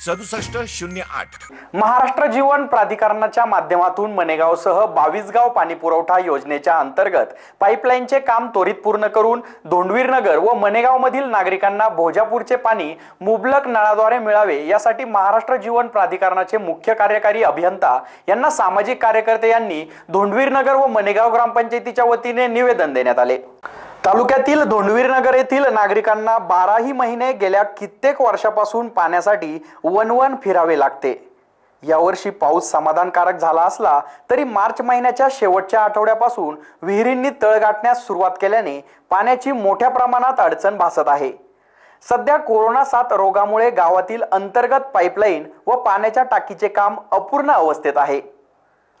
सदुसष्ट शून्य आठ. महाराष्ट्र जीवन प्राधिकरणाच्या माध्यमातून मनेगावसह बावीस गाव पाणी पुरवठा योजनेच्या अंतर्गत पाईपलाईनचे काम त्वरित पूर्ण करून धोंडवीर नगर व मनेगावमधील नागरिकांना भोजापूरचे पाणी मुबलक नळाद्वारे मिळावे यासाठी महाराष्ट्र जीवन प्राधिकरणाचे मुख्य कार्यकारी अभियंता यांना सामाजिक कार्यकर्ते यांनी धोंडवीर नगर व मनेगाव ग्रामपंचायतीच्या वतीने निवेदन देण्यात आले. तालुक्यातील धोंडवीरनगर येथील नागरिकांना बाराही महिने गेल्या कित्येक वर्षापासून पाण्यासाठी वनवन फिरावे लागते. यावर्षी पाऊस समाधानकारक झाला असला तरी मार्च महिन्याच्या शेवटच्या आठवड्यापासून विहिरींनी तळ गाठण्यास सुरुवात केल्याने पाण्याची मोठ्या प्रमाणात अडचण भासत आहे. सध्या कोरोना साथ रोगामुळे गावातील अंतर्गत पाईपलाईन व पाण्याच्या टाकीचे काम अपूर्ण अवस्थेत आहे.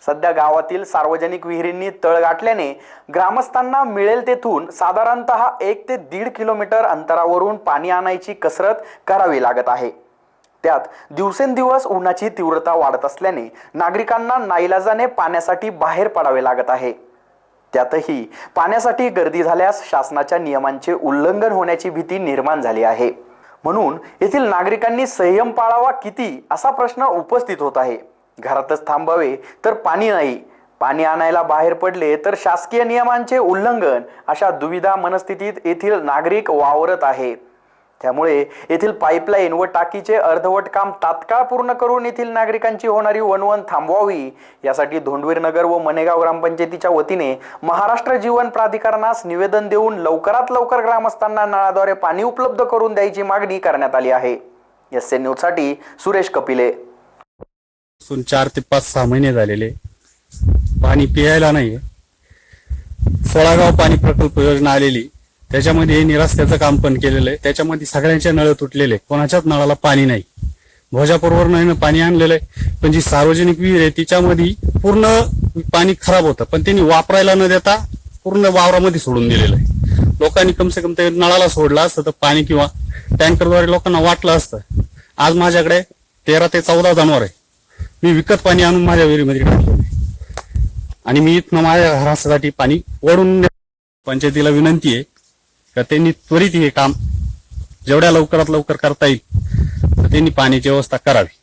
सध्या गावातील सार्वजनिक विहिरींनी तळ गाठल्याने ग्रामस्थांना मिळेल तेथून साधारणतः एक ते दीड किलोमीटर अंतरावरून पाणी आणायची कसरत करावी लागत आहे. त्यात दिवसेंदिवस उन्हाची तीव्रता वाढत असल्याने नागरिकांना नाईलाजाने पाण्यासाठी बाहेर पडावे लागत आहे. त्यातही पाण्यासाठी गर्दी झाल्यास शासनाच्या नियमांचे उल्लंघन होण्याची भीती निर्माण झाली आहे. म्हणून येथील नागरिकांनी संयम पाळावा किती असा प्रश्न उपस्थित होत आहे. घरातच थांबावे तर पाणी नाही. पाणी आणायला बाहेर पडले तर शासकीय नियमांचे उल्लंघन अशा दुविधा मनस्थितीत येथील नागरिक वावरत आहे. त्यामुळे येथील पाईपलाईन व टाकीचे अर्धवट काम तात्काळ पूर्ण करून येथील नागरिकांची होणारी वणवण थांबवावी. यासाठी धोंडवीर नगर व मनेगाव ग्रामपंचायतीच्या वतीने महाराष्ट्र जीवन प्राधिकरणास निवेदन देऊन लवकरात लवकर ग्रामस्थांना नळाद्वारे पाणी उपलब्ध करून द्यायची मागणी करण्यात आली आहे. एस एन न्यूजसाठी सुरेश कपिले. पासून चार ते पाच सहा महिने झालेले. पाणी पियायला नाहीये. सोळागाव पाणी प्रकल्प योजना आलेली. त्याच्यामध्ये हे निरास्त्याचं काम पण केलेलं आहे. त्याच्यामध्ये सगळ्यांच्या नळ तुटलेले कोणाच्याच नळाला पाणी नाही. भोजापूरवर पाणी आणलेलं आहे. पण जी सार्वजनिक विहीर आहे तिच्यामध्ये पूर्ण पाणी खराब होतं. पण त्यांनी वापरायला न देता पूर्ण वावरामध्ये सोडून दिलेलं आहे. लोकांनी कमसे कम ते नळाला सोडलं असतं तर पाणी किंवा टँकरद्वारे लोकांना वाटलं असतं. आज माझ्याकडे तेरा ते चौदा जनावर आहे. मी विकत पाणी आणून माझ्या विहिरीमध्ये टाकलेलं आणि मी इथनं माझ्या घरासाठी पाणी ओढून पंचायतीला विनंती आहे का त्यांनी त्वरित हे काम जेवढ्या लवकरात लवकर करता येईल तर त्यांनी पाण्याची व्यवस्था करावी.